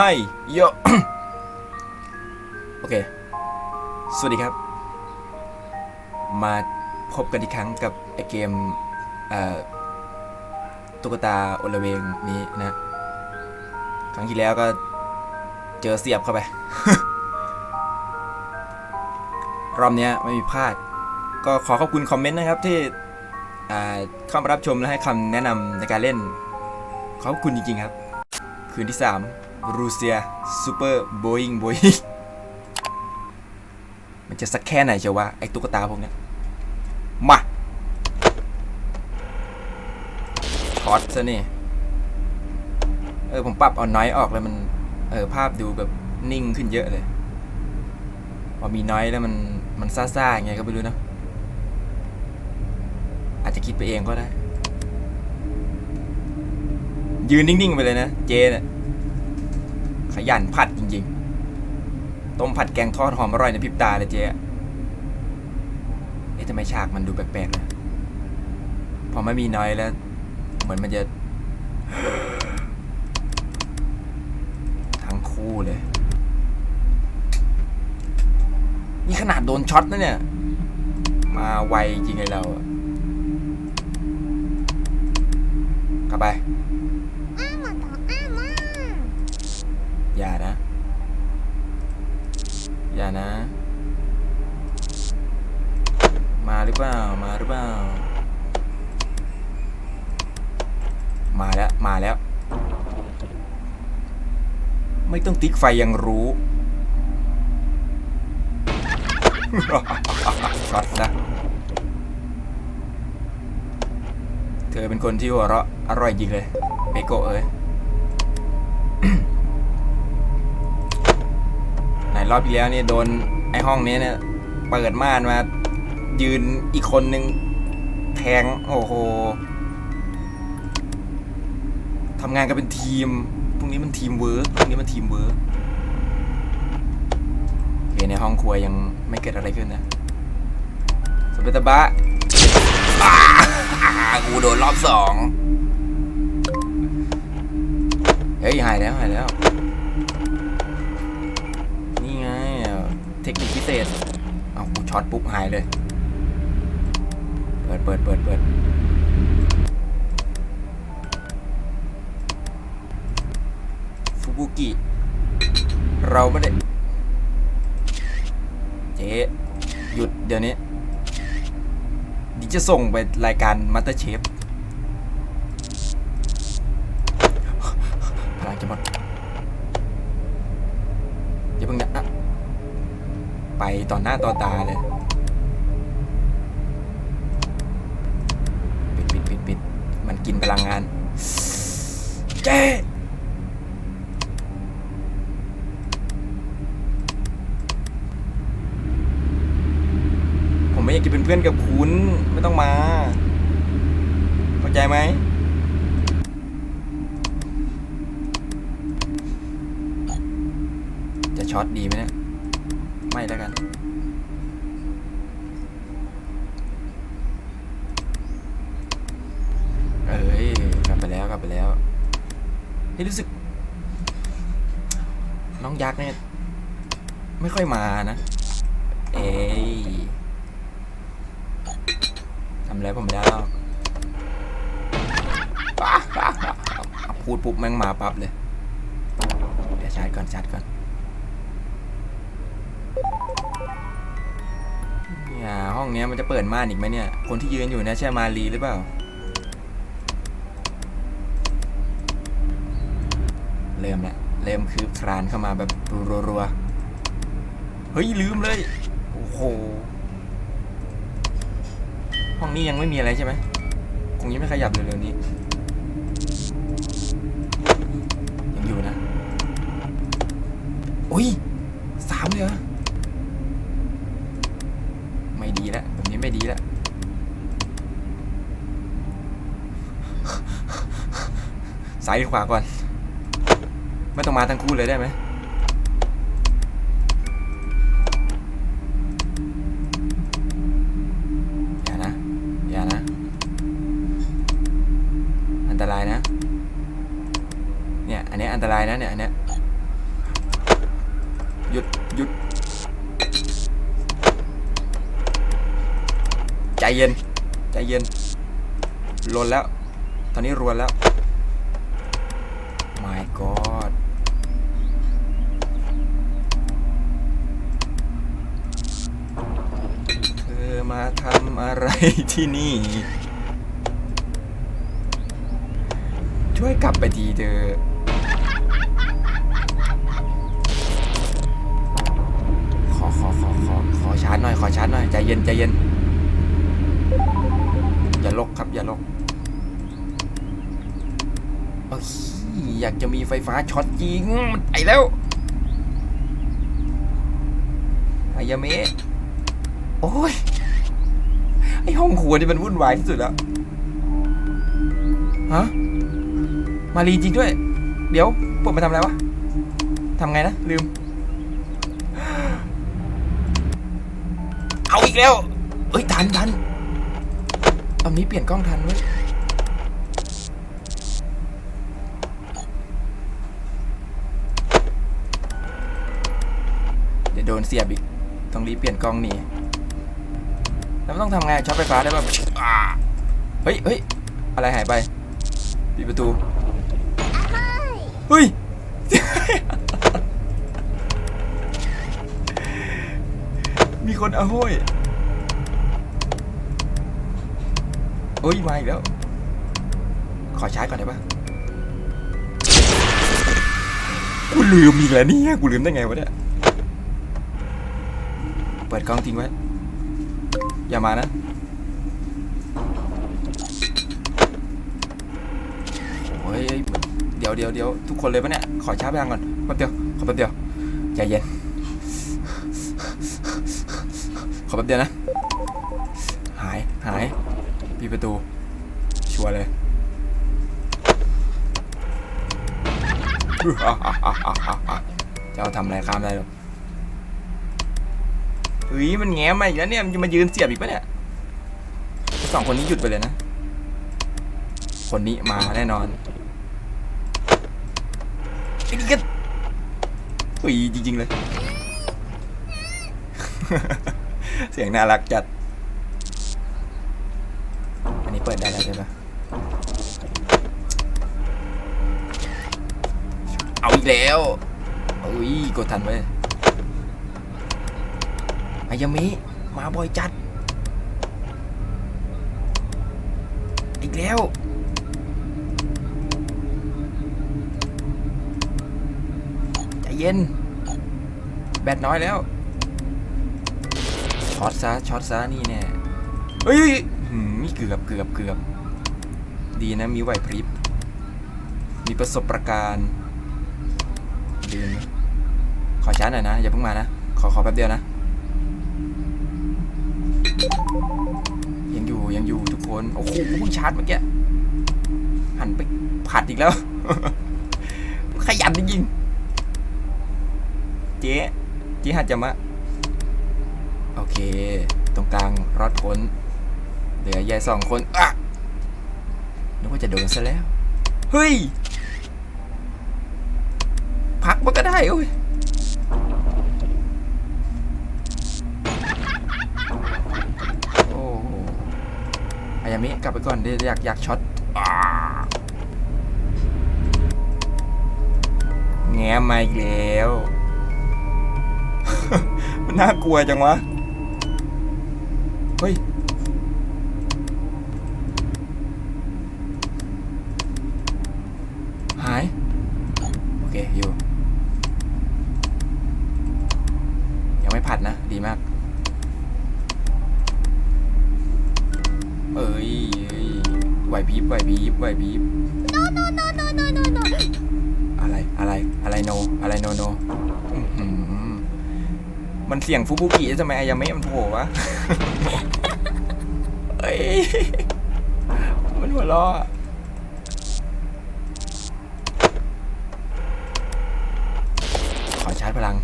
ให้โยโอเค สวัสดีครับ มาพบกันอีกครั้งกับไอเกมเอ่อตุ๊กตาโอลเวงนี้นะ ครั้งที่แล้วก็เจอเสียบเข้าไป รอบนี้ไม่มีพลาด ก็ขอขอบคุณคอมเมนต์นะครับที่เข้ามารับชมและให้คำแนะนำในการเล่น ขอบคุณจริงๆครับ คืนที่ 3 รูเซียซูเปอร์โบอิงโบอิงมันจะสักแค่ไหนเชียววะไอ้ตุ๊กตาพวกเนี้ยมาช็อตซะนี่ เออผมปรับเอาน้อยออกแล้วมัน เออภาพดูแบบนิ่งขึ้นเยอะเลย พอมีน้อยแล้วมันมันซ่าๆยังไงก็ไม่รู้นะ อาจจะคิดไปเองก็ได้ ยืนนิ่งๆไปเลยนะ เจเนี่ย ขยันผัดจริงๆ ต้มผัดแกงทอดหอมอร่อยในพริบตาเลยเจ๊เอ๊ะทำไมฉากมันดูแปลกๆนะพอไม่มีน้อยแล้ว เหมือนมันจะ ทั้งคู่เลย นี่ขนาดโดนช็อตนะเนี่ย มาไวจริงเลยเรากลับไป อย่านะ อย่านะ มาหรือเปล่า มาหรือเปล่า มาแล้ว มาแล้ว ไม่ต้องติ๊กไฟยังรู้ช็อตนะเธอเป็นคนที่หัวเราะอร่อยจริงเลยเบโกะเอ้ย รอบที่แล้วนี่โดนไอห้องนี้เนี่ยเปิดม่านมา ยืนอีกคนนึงแทง โอ้โหทำงานกันเป็นทีมพรุ่งนี้มันทีมเวิร์กพรุ่งนี้มันทีมเวิร์กโอเคในห้องครัวยังไม่เกิดอะไรขึ้นนะสเปตาบะอ้ากูโดนรอบสอง เฮ้ย หายแล้ว หายแล้ว เทคนิคพิเศษ เอากูช็อตปุ๊บหายเลย เปิดเปิดเปิดเปิดฟูบุกิ เราไม่ได้ เจ๊หยุดเดี๋ยวนี้ดิจะส่งไปรายการมัตเตอร์เชฟพลังจะหมด อย่าเพิ่งนะอะไป ต่อหน้าต่อตาเลย ปิดปิดปิดปิดมันกินพลังงาน เจ๊ผมไม่อยากจะเป็นเพื่อนกับคุณ ไม่ต้องมา เข้าใจไหมจะช็อตดีไหมเนี่ย ไม่แล้วกัน เอ้ยกลับไปแล้วกลับไปแล้วนี่รู้สึก น้องยักษ์เนี่ยไม่ค่อยมานะ เอ้ยทำอะไรผมได้หรอกพูดปุ๊บแม่งมาปั๊บเลย เดี๋ยวชาร์จก่อนชาร์จก่อน ห้องเนี้ยมันจะเปิดม่านอีกไหมเนี่ย คนที่ยืนอยู่เนี่ยใช่มารีหรือเปล่า เริ่มแล้วเริ่มคืบคลานเข้ามาแบบรัวๆ เฮ้ย ลืมเลย โอ้โห ห้องนี้ยังไม่มีอะไรใช่ไหม คงยังไม่ขยับเลยเร็วๆนี้ ยังอยู่นะ อุ้ยสามเลยเหรอ ไม่ดีแล้วแบบนี้ไม่ดีแล้ว ซ้ายขวาก่อน ไม่ต้องมาทั้งคู่เลยได้ไหมอย่านะ อย่านะ อันตรายนะ เนี่ย อันนี้อันตรายนะเนี่ย อันนี้ยยุดหยุด ใจเย็น ใจเย็นลนแล้ว ตอนนี้รวนแล้ว my god เธอมาทำอะไร ที่นี่ ช่วยกลับไปทีเธอขอขอขอขอขอชาร์จหน่อย ขอชาร์จหน่อย ใจเย็นใจเย็น อย่าลกครับ อย่าลกโอ้ยอยากจะมีไฟฟ้าช็อตจริงมันไปแล้วอายาเมะโอ้ย ไอห้องครัวนี่มันวุ่นวายที่สุดแล้ว ฮะ มารีจริงด้วย เดี๋ยวผมมาทำอะไรวะ ทำไงนะ ลืม เอาอีกแล้ว เอ้ย ทันทันตอนนี้เปลี่ยนกล้องทันเว้ยเดี๋ยวโดนเสียบอีก ต้องรีบเปลี่ยนกล้องหนี แล้วมันต้องทำไงช็อตไฟฟ้าได้ป่ะเฮ้ยเฮ้ยอะไรหายไปปิดประตูเฮ้ยมีคนอาห้ยเฮ้ยมาอีกแล้ว ขอชาร์จก่อนได้ปะกูลืมอีกแล้วเนี่ยกูลืมได้ไงวะเนี่ย เปิดกล้องทิ้งไว้ อย่ามานะโอ้ยเดี๋ยวเดี๋ยวเดี๋ยวทุกคนเลยปะเนี่ย ขอช้าร์จพลังก่อนแป๊บเดียว ขอแป๊บเดียว ใจเย็น ขอแป๊บเดียวนะ หาย หายปิดประตู ชัวร์เลยจะเอาทำอะไรข้ามได้หรอ เฮ้ยมันแง้มมาอีกแล้วเนี่ยมันจะมายืนเสียบอีกปะเนี่ยสองคนนี้หยุดไปเลยนะ คนนี้มาแน่นอนไอ้นี่ก็อุ้ยจริง ๆ เลย เสียงน่ารักจัด อันนี้เปิดได้แล้วใช่ปะเอาอีกแล้วอุ้ยกดทันไว้ อายามิมาบ่อยจัด อีกแล้ว ใจเย็น แบตน้อยแล้ว ช็อตซะ ช็อตซะ นี่แน่เฮ้ยหืมเกือบเกือบเกือบ ดีนะมีไหวพริบ มีประสบประการณ์ลืมขอชาหน่อยนะ อย่าเพิ่งมานะ ขอขอแป๊บเดียวนะ ยังอยู่ยังอยู่ทุกคน โอ้โหเพิ่งชาร์จเมื่อกี้ หันไปผัดอีกแล้ว ขยันจริงเจ๊เจ๊หัดจะมาโอเค ตรงกลางรอดพ้นเหลือยายสองคนอะนึกว่าจะโดนซะแล้ว เฮ้ย พักมันก็ได้โอ้ย โอ้โหอายามิกลับไปก่อนเดี๋ยวอยากอยากช็อตแง้มมาอีกแล้ว มันน่ากลัวจังวะ เฮ้ย หาย โอเค อยู่ ยังไม่ผัดนะ ดีมาก เอ้ยเอ้ยไหวพริบไหวพริบไหวพริบ no no no no no no no อะไรอะไรโน อะไรโนโนมันเสียงฟุบุกิทำไมอายาเมะมันโผล่วะเอ้ย มันหัวเราะอขอชาร์จพลัง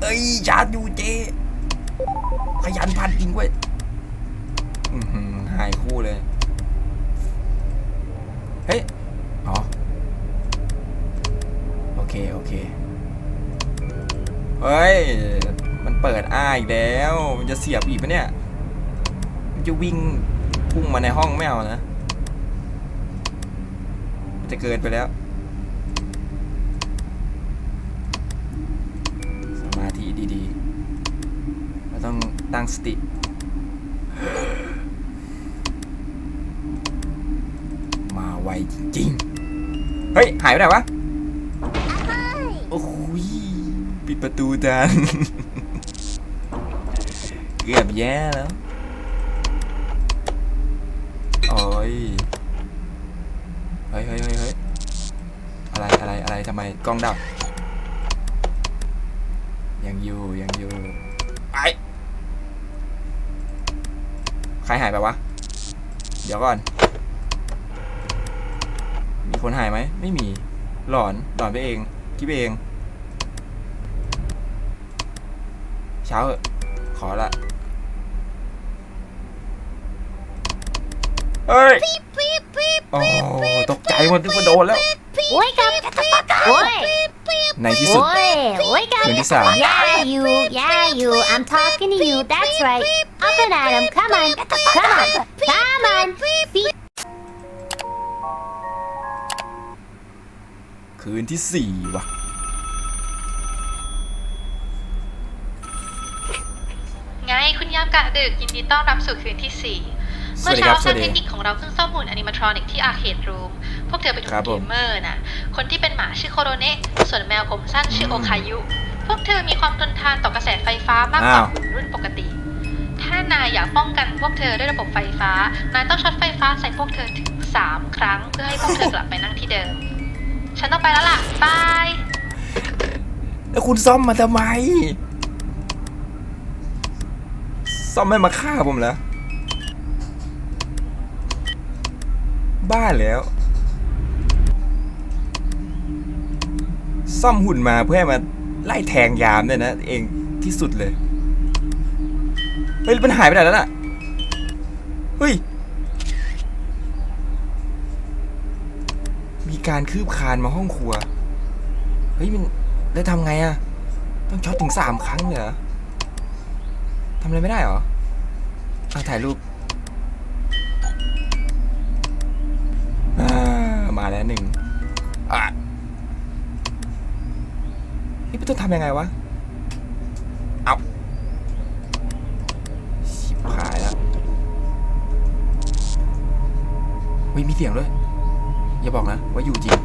เอ้ย ชาร์จอยู่เจ ขยันพันจริงเว้ยอื้อหือหายคู่เลย ย มันเปิดอ้าอีกแล้ว มันจะเสียบอีกปะเนี่ย มันจะวิ่งพุ่งมาในห้องไม่เอานะ มันจะเกินไปแล้ว สมาธิดีๆ เราต้องตั้งสติมาไวจริงๆ เฮ้ย หายไปไหนวะ ประตูดันเกือบแย่แล้วโอ้ยเฮ้ยเฮ้ยเฮ้ยเฮ้ยอะไรอะไรอะไรทำไมกล้องดับ ยังอยู่ยังอยู่ไอใครหายไปวะ เดี๋ยวก่อน มีคนหายไหม ไม่มี หลอน หลอนไปเอง คิดไปเอง เช้าเหอะขอละเฮ้ยปี๊บปี๊บปี๊บโอ้ตกใจหมดนึกว่าโดนแล้ว Wake up! Oi! ในที่สุด Oi! Wake คืน up! ที่สาม Yeah, you! Yeah, you! I'm talking to you. That's right. Up and at 'em. Come on! Come on! Come on! Be- คืนที่สี่ว่ะ ไงคุณยาม กะดึกยินดีต้อนรับสู่คืนที่ 4 เมื่อเช้ารับสช่างเทคนิคของเราเพิ่งซ่อมหุ่นอนิม a ทรอนิกที่อาร์เคดรูม พวกเธอเป็นเกมเมอร์นะ คนที่เป็นหมาชื่อโคโรเนะส่วนแมวผมสั้นชื่อโอคายุ พวกเธอมีความทนทานต่อกระแสไฟฟ้ามากกว่าหุ่นรุ่นปกติ ถ้านายอยากป้องกันพวกเธอด้วยระบบไฟฟ้า นายต้องช็อตไฟฟ้าใส่พวกเธอถึง 3 ครั้ง เพื่อให้พวกเธอกลับไปนั่งที่เดิม ฉันต้องไปแล้วล่ะบายแล้วคุณซ่อมมาทำไม ซ่อมไม่มาฆ่าผมเหรอบ้าแล้ว ซ่อมหุ่นมาเพื่อให้มาไล่แทงยามเนี่ยนะ เองที่สุดเลย เฮ้ยมันหายไปไหนแล้วน่ะ เฮ้ย มีการคืบคลานมาห้องครัว เฮ้ยมันแล้วทำไงอะต้องช็อตถึงสามครั้งเลยเหรอ ทำอะไรไม่ได้เหรออะถ่ายรูปมาแล้วหนึ่งอะนี่ต้องทำยังไงวะ เอาชิบหายแล้ววิมีเสียงด้วย อย่าบอกนะ ว่าอยู่จริง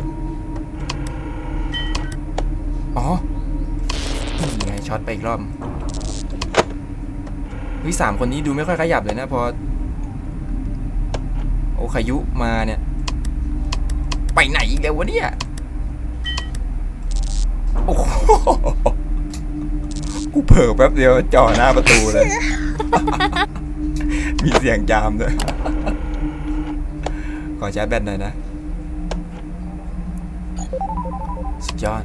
อ๋อนี่ไงช็อตไปอีกรอบ เฮ้ยสามคนนี้ดูไม่ค่อยขยับเลยนะพอโอคายุมาเนี่ย ไปไหนอีกแล้ววะเนี่ยโอ้โหกูเผลอแป๊บเดียวจ่อหน้าประตูเลย มีเสียงจามด้วยขอชาร์จแบตหน่อยนะ สุดยอด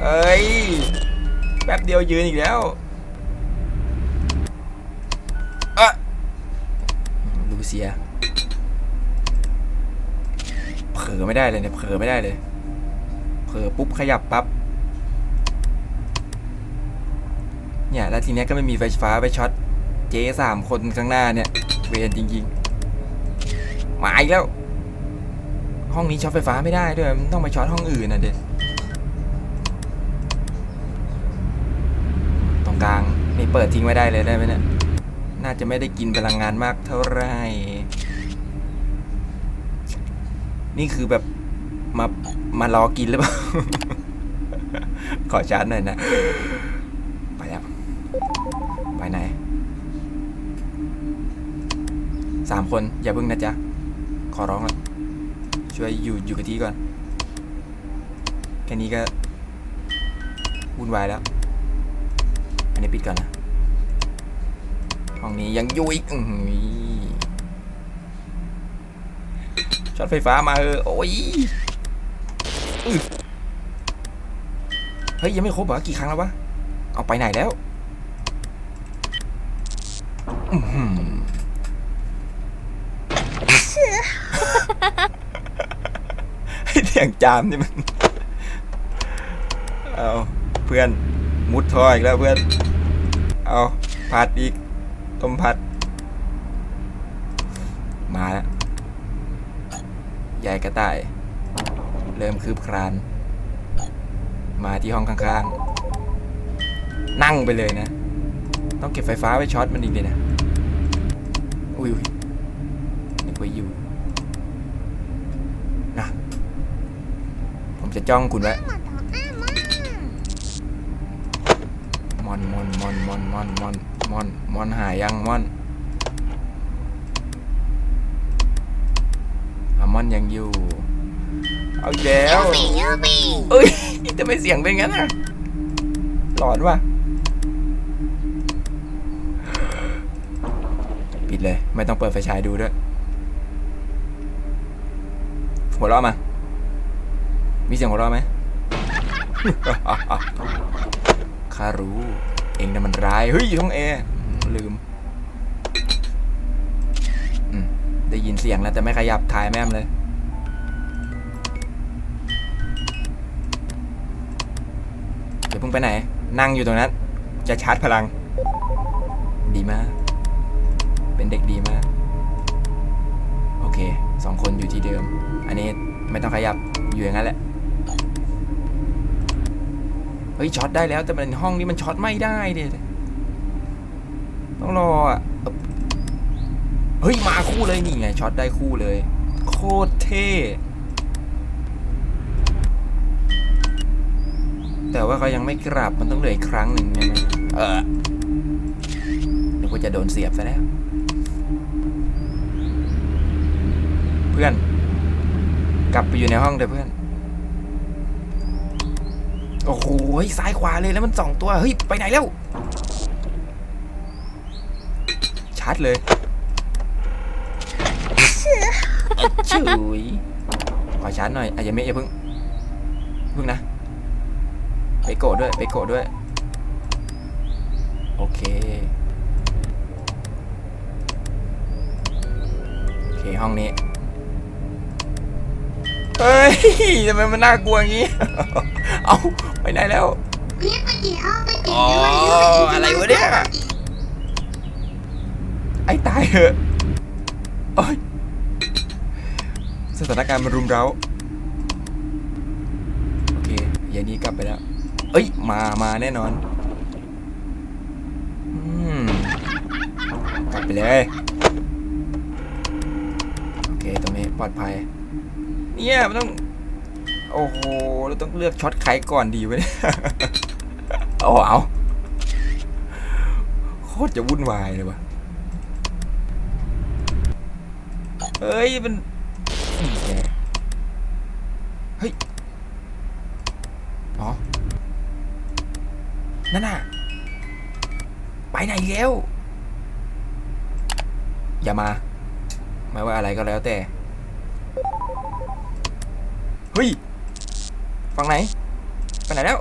เอ้ย แป๊บเดียวยืนอีกแล้วเอะลู เซีย เผลอไม่ได้เลยเนี่ย เผลอไม่ได้เลย เผลอปุ๊บขยับปั๊บ เนี่ย แล้วทีเนี้ยก็ไม่มีไฟฟ้าไปช็อต เจ๊สามคนข้างหน้าเนี่ย เวรจริงๆ มาอีกแล้ว ห้องนี้ช็อตไฟฟ้าไม่ได้ด้วย มันต้องไปช็อตห้องอื่นนะเด็ตรงกลางนี่เปิดทิ้งไว้ได้เลยได้ไหมเนี่ย น่าจะไม่ได้กินพลังงานมากเท่าไหร่ นี่คือแบบมามารอกินหรือเปล่า ขอชาร์จหน่อยนะ ไปแล้ว ไปไหน สามคน อย่าเพิ่งนะจ๊ะ ขอร้องละช่วยอยู่อยู่กับที่ก่อน แค่นี้ก็วุ่นวายแล้ว อันนี้ปิดก่อนนะ ห้องนี้ยังยู่อีกอื้อหือช็อตไฟฟ้ามาเออโอ้ยเฮ้ย ยังไม่ครบเหรอกี่ครั้งแล้ววะ เอาไปไหนแล้วอื้อหือไอ้เสียงจามนี่มัน เอาเพื่อนมุดท่ออีกแล้วเพื่อน เอาผัดอีก ต้มผัด มาแล้วยายกระต่าย เริ่มคืบคลาน มาที่ห้องข้างๆ นั่งไปเลยนะ ต้องเก็บไฟฟ้าไว้ช็อตมันอีกเลยนะ อุ้ยอุ้ยนึกว่าอยู่นะผมจะจ้องคุณไว้มอนมอนมอนมอนมอนมอน มอน มอนหายยังมอนอะมอนยังอยู่ เอาอีกแล้ว Yuppie, yuppie. เอ้ยทำไมเสียงเป็นงั้นอะหลอนว่ะ ปิดเลย ไม่ต้องเปิดไฟฉายดูด้วย หัวเราะมา มีเสียงหัวเราะไหมข้ารู้เองน่มันร้าย เฮ้ยท้องเอลืม ได้ยินเสียงแล้วแต่ไม่ขยับถ่ายแม่มเลยเดี๋ยวเพิ่งไปไหน นั่งอยู่ตรงนั้น จะชาร์จพลัง ดีมาก เป็นเด็กดีมาก โอเคสองคนอยู่ที่เดิม อันนี้ไม่ต้องขยับอยู่อย่างนั้นแหละ ฮ้ยช็อตได้แล้วแต่มันห้องนี้มันช็อตไม่ได้ดิต้องรออะเอิบเฮ้ยมาคู่เลยนี่ไงช็อตได้คู่เลย โคตรเท่แต่ว่าเขายังไม่กลับมันต้องเหลืออีกครั้งหนึ่งใช่ไหมเออนึกว่าจะโดนเสียบซะแล้ว เพื่อน กลับไปอยู่ในห้องเถอะเพื่อน โอ้โหซ้ายขวาเลยแล้วมันสองตัว เฮ้ย ไปไหนแล้วชัดเลยอะชุยขอชาร์จหน่อยอาจจะไม่อย่าเพิ่งเพิ่งนะ ไปโกะด้วย ไปโกะด้วย โอเค โอเค ห้องนี้ เฮ้ยทำไมมันน่ากลัวอย่างนี้ เอาไปไหนแล้วอ๋ออะไรวะเนี่ย ไอ้ตายเหอะโอ้ยสถานการณ์มันรุมเร้า โอเคยายนี้กลับไปแล้ว เอ้ย มา มาแน่นอน อืม กลับไปเลย โอเค ตรงนี้ปลอดภัย เนี่ยมันต้อง โอ้โห เราต้องเลือกช็อตใครก่อนดีวะเนี่ยโอ้เอาโคตรจะวุ่นวายเลยวะเฮ้ย มันนี่แกเฮ้ยอ๋อนั่นน่ะ ไปไหนอีกแล้ว อย่ามา ไม่ว่าอะไรก็แล้วแต่ เฮ้ย ฝั่งไหนไปไหนแล้ว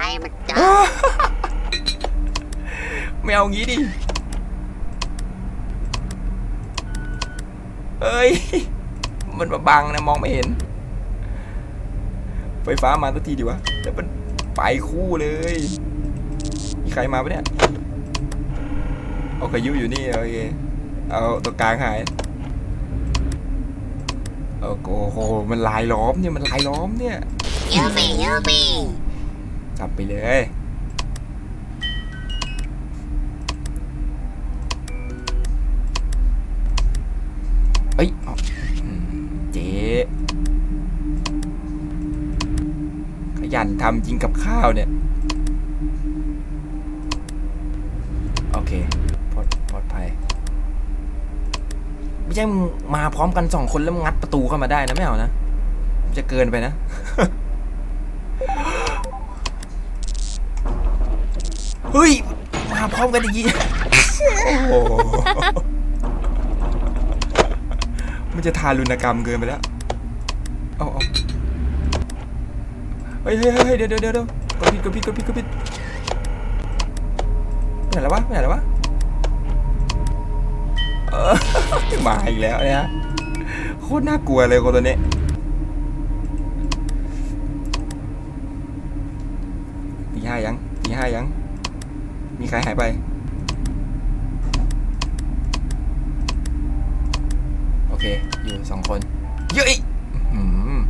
I'm a ไม่เอางี้ดิเอ้ย มันมาบังนะมองไม่เห็น ไฟฟ้ามาสักทีดีวะแล้วมันไปคู่เลย มีใครมาปะเนี่ย เอาขยุอยู่นี่โอเค เอาตัวกลางหาย โอ้โหมันลายล้อมเนี่ยมันลายล้อมเนี่ย yuppie, yuppie. กลับไปเลยเอ้ยเอาอืมเจ๊ขยันทำจริงกับข้าวเนี่ย โอเคปลอดปลอดภัย ไม่ใช่มึงมาพร้อมกันสองคนแล้วงัดประตูเข้ามาได้นะไม่เอานะ จะเกินไปนะ เฮ้ย มาพร้อมกันอย่างนี้มันจะทารุณกรรมเกินไปแล้ว เอาเอาเฮ้ยเฮ้ยเฮ้ยเดี๋ยวเดี๋ยวเดี๋ยวกดผิดกดผิดกดผิดกดผิดไปไหนแล้ววะไปไหนแล้ววะ มาอีกแล้วเนี่ยโคตรน่ากลัวเลยคนตัวนี้ตีห้ายังตีห้ายัง มีใครหายไป โอเค อยู่สองคน เยอื้อหือ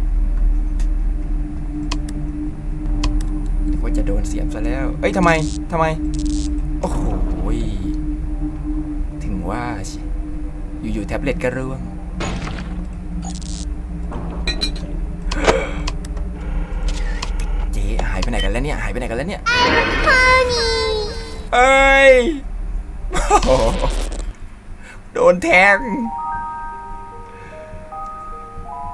นึกว่าจะโดนเสียบซะแล้ว เอ้ยทำไมทำไม โอ้โหถึงว่าสิ อยู่ๆแท็บเล็ตก็ร่วงเจ๊หายไปไหนกันแล้วเนี่ยหายไปไหนกันแล้วเนี่ยเอ้ยโอ้โหโดนแทง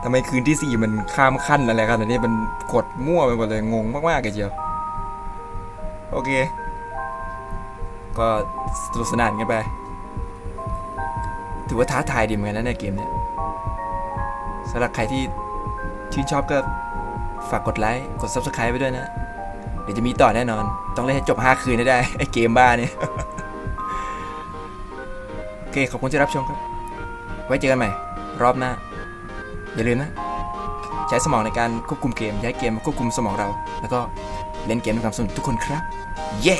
ทำไมคืนที่สี่มันข้ามขั้นอะไรกันอันนี้มันกดมั่วไปหมดเลยงงมากๆเลยเจียว โอเค ก็สนุกสนานกันไป ถือว่าท้าทายดีเหมือนกันนะในเกมเนี้ยสำหรับใครที่ชื่นชอบก็ฝากกดไลค์กด Subscribe ไปด้วยนะ เดี๋ยวจะมีต่อแน่นอน ต้องเล่นให้จบ 5 คืนให้ได้ ไอเกมบ้าเนี่ยโอเค ขอบคุณที่รับชมครับ ไว้เจอกันใหม่ รอบหน้า อย่าลืมนะ ใช้สมองในการควบคุมเกมย่าให้เกมมาควบคุมสมองเรา แล้วก็เล่นเกมด้วยความสนุกทุกคนครับ เย้